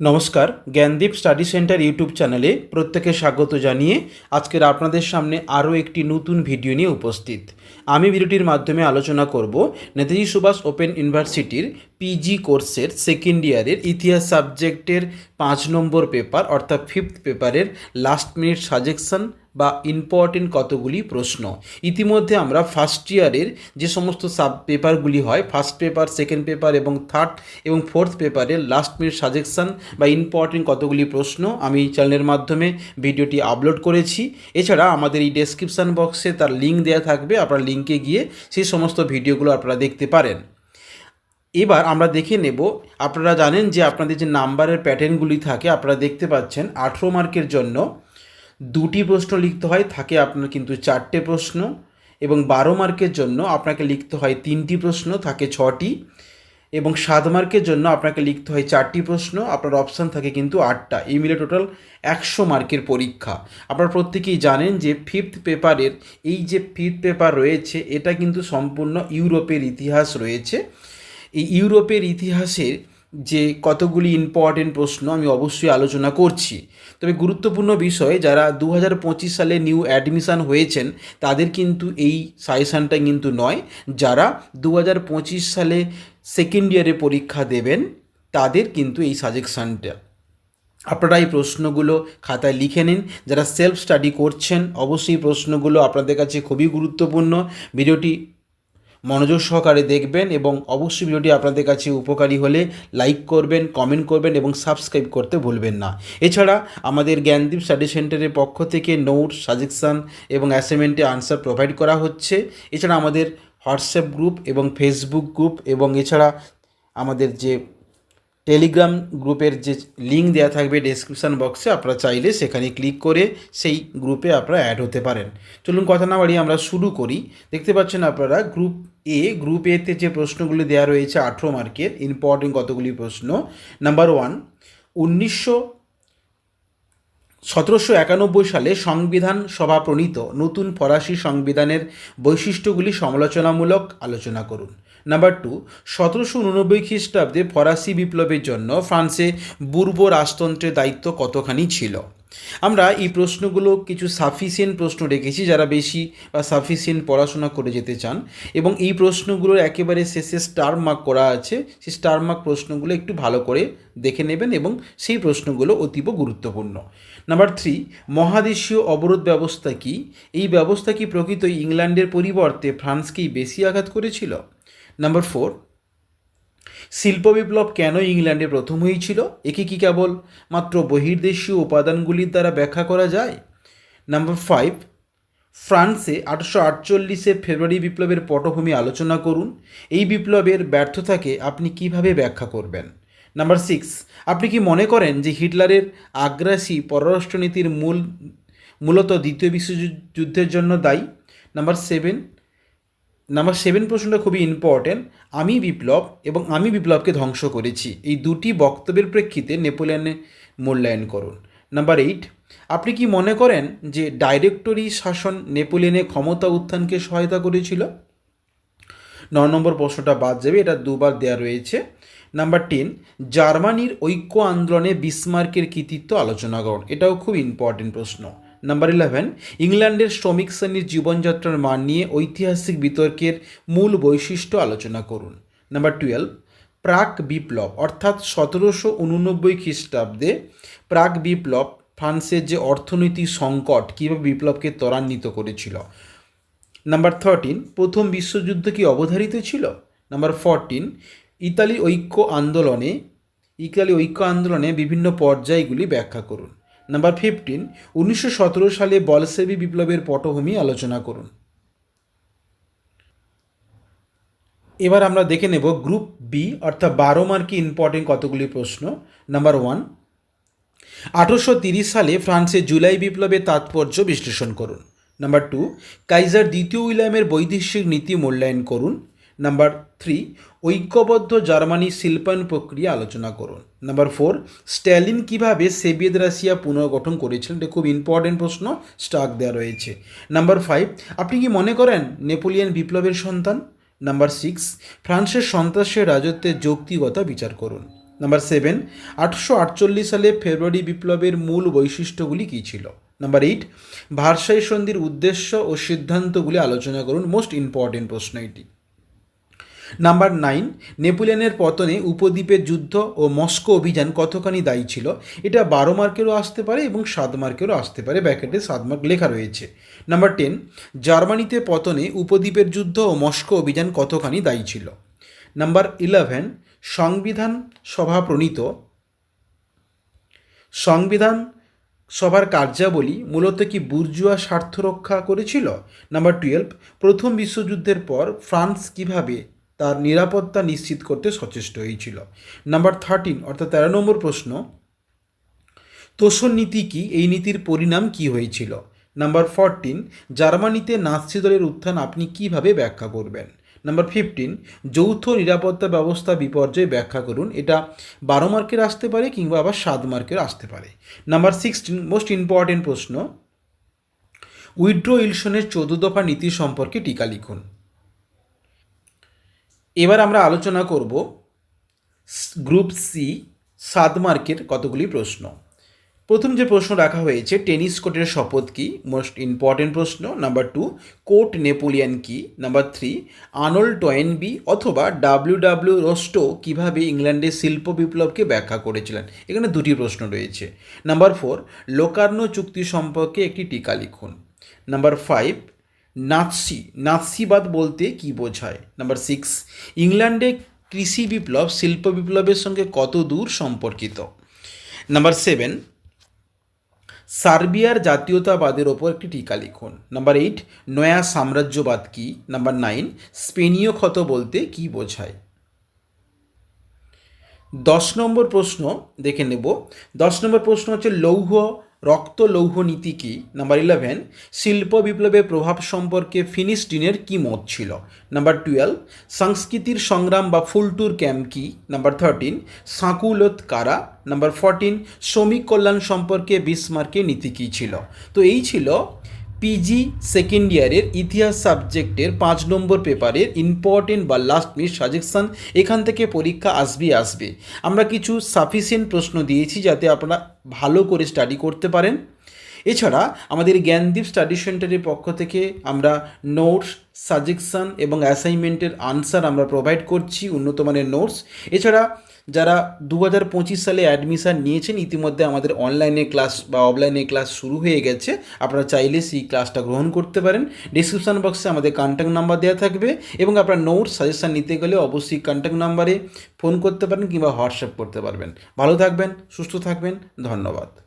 নমস্কার, Gyandeep study centre YouTube চ্যানেলে প্রত্যেকে স্বাগত জানিয়ে আজকের আপনাদের সামনে আরও একটি নতুন ভিডিও নিয়ে উপস্থিত। আমি ভিডিওটির মাধ্যমে আলোচনা করব নেতাজি সুভাষ ওপেন ইউনিভার্সিটির পিজি কোর্সের সেকেন্ড ইয়ারের ইতিহাস সাবজেক্টের পাঁচ নম্বর পেপার, অর্থাৎ ফিফথ পেপারের লাস্ট মিনিট সাজেকশন বা ইম্পর্টেন্ট কতগুলি প্রশ্ন। ইতিমধ্যে আমরা ফার্স্ট ইয়ারের যে সমস্ত সাব পেপারগুলি হয় ফার্স্ট পেপার সেকেন্ড পেপার এবং থার্ড এবং ফোর্থ পেপারের লাস্ট মিনিট সাজেকশন বা ইম্পর্টেন্ট কতগুলি প্রশ্ন আমি চ্যানেলের মাধ্যমে ভিডিওটি আপলোড করেছি। এছাড়া আমাদের এই ডেসক্রিপশান বক্সে তার লিঙ্ক দেওয়া থাকবে, আপনার লিঙ্কে গিয়ে সেই সমস্ত ভিডিওগুলো আপনারা দেখতে পারেন। এবার আমরা দেখে নেব, আপনারা জানেন যে আপনাদের যে নাম্বারের প্যাটার্নগুলি থাকে, আপনারা দেখতে পাচ্ছেন আঠেরো মার্কের জন্য দুটি প্রশ্ন লিখতে হয়, থাকে আপনার কিন্তু চারটে প্রশ্ন এবং বারো মার্কের জন্য আপনাকে লিখতে হয় তিনটি প্রশ্ন, থাকে ছটি এবং সাত মার্কের জন্য আপনাকে লিখতে হয় চারটি প্রশ্ন, আপনার অপশান থাকে কিন্তু আটটা। এই মিলে টোটাল একশো মার্কের পরীক্ষা। আপনারা প্রত্যেকেই জানেন যে ফিফথ পেপারের এই যে ফিফথ পেপার রয়েছে, এটা কিন্তু সম্পূর্ণ ইউরোপের ইতিহাস রয়েছে। এই ইউরোপের ইতিহাসের যে কতগুলি ইম্পর্টেন্ট প্রশ্ন আমি অবশ্যই আলোচনা করছি। তবে গুরুত্বপূর্ণ বিষয়, যারা দু হাজার পঁচিশ সালে নিউ অ্যাডমিশান হয়েছেন, তাদের কিন্তু এই সাজেশানটা কিন্তু নয়। যারা দু হাজার পঁচিশ সালে সেকেন্ড ইয়ারে পরীক্ষা দেবেন, তাদের কিন্তু এই সাজেকশানটা আপনারা এই প্রশ্নগুলো খাতায় লিখে নিন। যারা সেলফ স্টাডি করছেন, অবশ্যই প্রশ্নগুলো আপনাদের কাছে খুবই গুরুত্বপূর্ণ। ভিডিওটি মনোযোগ সহকারে দেখবেন এবং অবশ্যই ভিডিওটি আপনাদের কাছে উপকারী হলে লাইক করবেন কমেন্ট করবেন এবং সাবস্ক্রাইব করতে ভুলবেন না। এছাড়া আমাদের জ্ঞানদীপ স্টাডি সেন্টারের পক্ষ থেকে নোট, সাজেকশান এবং অ্যাসাইনমেন্টে আনসার প্রোভাইড করা হচ্ছে। এছাড়া আমাদের হোয়াটসঅ্যাপ গ্রুপ এবং ফেসবুক গ্রুপ এবং এছাড়া আমাদের যে টেলিগ্রাম গ্রুপের যে লিঙ্ক দেওয়া থাকবে ডেসক্রিপশান বক্সে আপনারা চাইলে সেখানে ক্লিক করে সেই গ্রুপে আপনারা অ্যাড হতে পারেন। চলুন কথা না বাড়িয়ে আমরা শুরু করি। দেখতে পাচ্ছেন আপনারা গ্রুপ এ গ্রুপ এতে যে প্রশ্নগুলি দেওয়া রয়েছে আঠেরো মার্কের ইম্পর্টেন্ট কতগুলি প্রশ্ন? নাম্বার ওয়ান উনিশশো সতেরোশো একানব্বই সালে সংবিধান সভা প্রণীত নতুন ফরাসি সংবিধানের বৈশিষ্ট্যগুলি সমালোচনামূলক আলোচনা করুন। নাম্বার টু সতেরোশো উননব্বই খ্রিস্টাব্দে ফরাসি বিপ্লবের জন্য ফ্রান্সে বুর্ব রাজতন্ত্রের দায়িত্ব কতখানি ছিল? আমরা এই প্রশ্নগুলো কিছু সাফিসিয়েন্ট প্রশ্ন রেখেছি যারা বেশি বা সাফিসিয়েন্ট পড়াশোনা করে যেতে চান এবং এই প্রশ্নগুলোর একেবারে শেষে স্টার মার্ক করা আছে, সেই স্টার মার্ক প্রশ্নগুলো একটু ভালো করে দেখে নেবেন এবং সেই প্রশ্নগুলো অতীব গুরুত্বপূর্ণ। নাম্বার থ্রি মহাদেশীয় অবরোধ ব্যবস্থা কি? এই ব্যবস্থা কি প্রকৃত ইংল্যান্ডের পরিবর্তে ফ্রান্সকেই বেশি আঘাত করেছিল? নাম্বার ফোর শিল্প বিপ্লব কেন ইংল্যান্ডে প্রথম হয়েছিল? একে কি কেবল মাত্র বহির্দেশীয় উপাদানগুলির দ্বারা ব্যাখ্যা করা যায়? নাম্বার ফাইভ ফ্রান্সে আটশো আটচল্লিশের ফেব্রুয়ারি বিপ্লবের পটভূমি আলোচনা করুন। এই বিপ্লবের ব্যর্থতাকে আপনি কীভাবে ব্যাখ্যা করবেন? নাম্বার সিক্স আপনি কি মনে করেন যে হিটলারের আগ্রাসী পররাষ্ট্রনীতির মূল, মূলত দ্বিতীয় বিশ্বযুদ্ধের জন্য দায়ী? নাম্বার সেভেন নাম্বার সেভেন প্রশ্নটা খুবই ইম্পর্টেন্ট আমি বিপ্লব এবং আমি বিপ্লবকে ধ্বংস করেছি। এই দুটি বক্তব্যের প্রেক্ষিতে নেপোলিয়নে মূল্যায়ন করুন। নাম্বার এইট আপনি কি মনে করেন যে ডাইরেক্টরি শাসন নেপোলিয়নে ক্ষমতা উত্থানকে সহায়তা করেছিল? ন নম্বর প্রশ্নটা বাদ যাবে, এটা দুবার দেওয়া রয়েছে। নাম্বার টেন জার্মানির ঐক্য আন্দোলনে বিসমার্কের কৃতিত্ব আলোচনা করুন। এটাও খুব ইম্পর্টেন্ট প্রশ্ন। নাম্বার ইলেভেন ইংল্যান্ডের শ্রমিক শ্রেণির জীবনযাত্রার মান নিয়ে ঐতিহাসিক বিতর্কের মূল বৈশিষ্ট্য আলোচনা করুন। নাম্বার টুয়েলভ প্রাক বিপ্লব, অর্থাৎ সতেরোশো উননব্বই খ্রিস্টাব্দে প্রাক বিপ্লব ফ্রান্সের যে অর্থনৈতিক সংকট কীভাবে বিপ্লবকে ত্বরান্বিত করেছিল। নাম্বার থার্টিন প্রথম বিশ্বযুদ্ধ কি অবধারিত ছিল? নাম্বার ফরটিন ইতালি ঐক্য আন্দোলনে, ইতালি ঐক্য আন্দোলনে বিভিন্ন পর্যায়গুলি ব্যাখ্যা করুন। নাম্বার ফিফটিন উনিশশো সতেরো সালে বলসেবি বিপ্লবের পটভূমি আলোচনা করুন। এবার আমরা দেখে নেব গ্রুপ বি অর্থাৎ বারো মার্কি ইম্পর্টেন্ট কতগুলি প্রশ্ন। নাম্বার ওয়ান আঠারোশো সালে ফ্রান্সে জুলাই বিপ্লবের তাৎপর্য বিশ্লেষণ করুন। নাম্বার টু কাইজার দ্বিতীয় উইলিয়ামের বৈদেশিক নীতি মূল্যায়ন করুন। নাম্বার থ্রি ঐক্যবদ্ধ জার্মানি শিল্পায়ন প্রক্রিয়া আলোচনা করুন। নাম্বার ফোর স্ট্যালিন কীভাবে সেভিয়েত রাশিয়া পুনর্গঠন করেছিলেন? এটা খুব ইম্পর্টেন্ট প্রশ্ন স্টাক দেওয়া রয়েছে। নাম্বার ফাইভ আপনি কি মনে করেন নেপোলিয়ান বিপ্লবের সন্তান? নাম্বার সিক্স ফ্রান্সের সন্ত্রাসের রাজত্বের যৌক্তিকতা বিচার করুন। নাম্বার সেভেন আটশো আটচল্লিশ সালে ফেব্রুয়ারি বিপ্লবের মূল বৈশিষ্ট্যগুলি কী ছিল? নাম্বার এইট ভারসাই সন্ধির উদ্দেশ্য ও সিদ্ধান্তগুলি আলোচনা করুন। মোস্ট ইম্পর্টেন্ট প্রশ্ন এটি। নাম্বার নাইন নেপোলিয়নের পতনে উপদ্বীপের যুদ্ধ ও মস্কো অভিযান কতখানি দায়ী ছিল? এটা বারো মার্কেরও আসতে পারে এবং সাত মার্কেরও আসতে পারে। ব্যাকেটে সাত মার্ক লেখা রয়েছে। নাম্বার টেন জার্মানিতে পতনে উপদ্বীপের যুদ্ধ ও মস্কো অভিযান কতখানি দায়ী ছিল? নাম্বার ইলেভেন সংবিধান সভা প্রণীত। সংবিধান সভার কার্যাবলী মূলত কি বুর্জুয়া স্বার্থ রক্ষা করেছিল? নাম্বার টুয়েলভ প্রথম বিশ্বযুদ্ধের পর ফ্রান্স কীভাবে তার নিরাপত্তা নিশ্চিত করতে সচেষ্ট হয়েছিল নাম্বার থার্টিন অর্থাৎ তেরো নম্বর প্রশ্ন তোষণ নীতি কি? এই নীতির পরিণাম কি হয়েছিল? নাম্বার ফরটিন জার্মানিতে নাৎসি দলের উত্থান আপনি কীভাবে ব্যাখ্যা করবেন? নাম্বার ফিফটিন যৌথ নিরাপত্তা ব্যবস্থা বিপর্যয় ব্যাখ্যা করুন। এটা বারো মার্কের আসতে পারে কিংবা আবার সাত মার্কের আসতে পারে। নাম্বার সিক্সটিন মোস্ট ইম্পর্টেন্ট প্রশ্ন, উইড্রো ইলসনের চৌদ্দ দফা নীতি সম্পর্কে টিকা লিখুন। এবার আমরা আলোচনা করব গ্রুপ সি সাত মার্কের কতগুলি প্রশ্ন। প্রথম যে প্রশ্ন রাখা হয়েছে, টেনিস কোর্টের শপথ কি? মোস্ট ইম্পর্টেন্ট প্রশ্ন। নাম্বার টু কোর্ট নেপোলিয়ান কি? নাম্বার থ্রি আনল টয়েনবি অথবা ডাব্লিউ ডাব্লিউ রোস্টো কীভাবে ইংল্যান্ডের শিল্প বিপ্লবকে ব্যাখ্যা করেছিলেন? এখানে দুটি প্রশ্ন রয়েছে। নাম্বার ফোর লোকার্নো চুক্তি সম্পর্কে একটি টিকা লিখুন। নাম্বার ফাইভ নাৎসি, নাৎসিবাদ বলতে কি বোঝায়? নাম্বার সিক্স ইংল্যান্ডে কৃষি বিপ্লব, শিল্প বিপ্লবের সঙ্গে কত দূর সম্পর্কিত? নাম্বার সেভেন সার্বিয়ার জাতীয়তাবাদের ওপর একটি টিকা লিখুন। নাম্বার এইট নয়া সাম্রাজ্যবাদ কি? নাম্বার নাইন স্পেনীয় ক্ষত বলতে কি বোঝায়? দশ নম্বর প্রশ্ন দেখে নেব। দশ নম্বর প্রশ্ন হচ্ছে লৌহ রক্ত লৌহ নীতি কি নাম্বার ইলেভেন শিল্প বিপ্লবের প্রভাব সম্পর্কে ফিনিশ ফিনিস্টিনের কি মত ছিল? নাম্বার টুয়েলভ সংস্কৃতির সংগ্রাম বা ফুলটুর ক্যাম্প কি? নাম্বার থার্টিন সাঁকুলত কারা? নাম্বার ফোরটিন শ্রমিক কল্যাণ সম্পর্কে বিসমার্কের নীতি কি ছিল? তো এই ছিল পিজি সেকেন্ড ইয়ারের ইতিহাস সাবজেক্টের পাঁচ নম্বর পেপারের ইম্পর্টেন্ট বা লাস্ট মিনিট সাজেকশান এখান থেকে পরীক্ষা আসবে আসবে। আমরা কিছু সাফিসিয়েন্ট প্রশ্ন দিয়েছি যাতে আপনারা ভালো করে স্টাডি করতে পারেন। এছাড়া আমাদের জ্ঞানদীপ স্টাডি সেন্টারের পক্ষ থেকে আমরা নোটস সাজেকশান এবং অ্যাসাইনমেন্টের আনসার আমরা প্রোভাইড করছি, উন্নত মানের নোটস এছাড়া যারা দু হাজার পঁচিশ সালে অ্যাডমিশান নিয়েছেন, ইতিমধ্যে আমাদের অনলাইনে ক্লাস বা অফলাইনে ক্লাস শুরু হয়ে গেছে। আপনারা চাইলে সেই ক্লাসটা গ্রহণ করতে পারেন। ডিসক্রিপশান বক্সে আমাদের কন্ট্যাক্ট নাম্বার দেওয়া থাকবে এবং আপনার নোট সাজেশান নিতে গেলে অবশ্যই কন্ট্যাক্ট নাম্বারে ফোন করতে পারেন কিংবা হোয়াটসঅ্যাপ করতে পারবেন। ভালো থাকবেন, সুস্থ থাকবেন, ধন্যবাদ।